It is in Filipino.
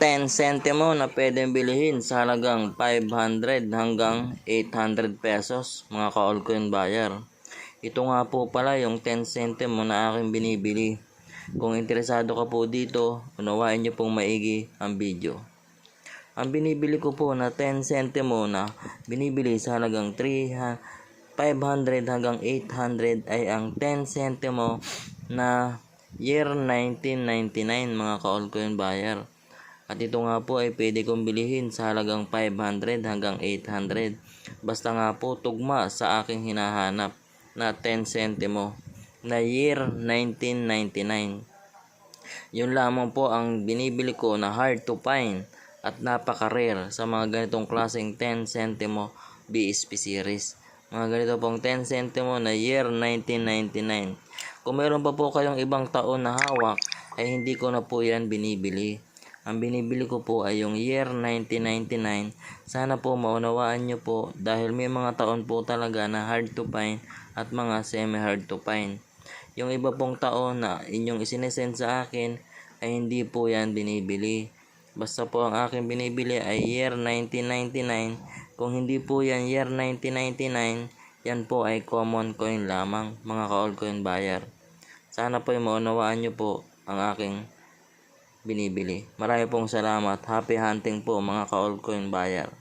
10 centimo na pwedeng bilihin sa halagang 500 hanggang 800 pesos mga ka-allcoin buyer. Ito nga po pala yung 10 centimo na aking binibili. Kung interesado ka po dito, unawain niyo pong maigi ang video. Ang binibili ko po na 10 centimo na binibili sa halagang 3 500 hanggang 800 ay ang 10 centimo na year 1999 mga ka-allcoin buyer. At ito nga po ay pwede kong bilihin sa halagang 500 hanggang 800. Basta nga po tugma sa aking hinahanap na 10 centimo na year 1999. Yun lamang po ang binibili ko na hard to find at napaka-rare sa mga ganitong klaseng 10 centimo BSP series. Mga ganito pong 10 centimo na year 1999. Kung meron pa po kayong ibang taon na hawak, ay hindi ko na po yan binibili. Ang binibili ko po ay yung year 1999. Sana po maunawaan nyo po dahil may mga taon po talaga na hard to find at mga semi-hard to find. Yung iba pong taon na inyong isinesend sa akin ay hindi po yan binibili. Basta po ang aking binibili ay year 1999. Kung hindi po yan year 1999, yan po ay common coin lamang mga ka-altcoin buyer. Sana po ay maunawaan nyo po ang aking binibili. Marami pong salamat. Happy hunting po mga ka-altcoin buyer.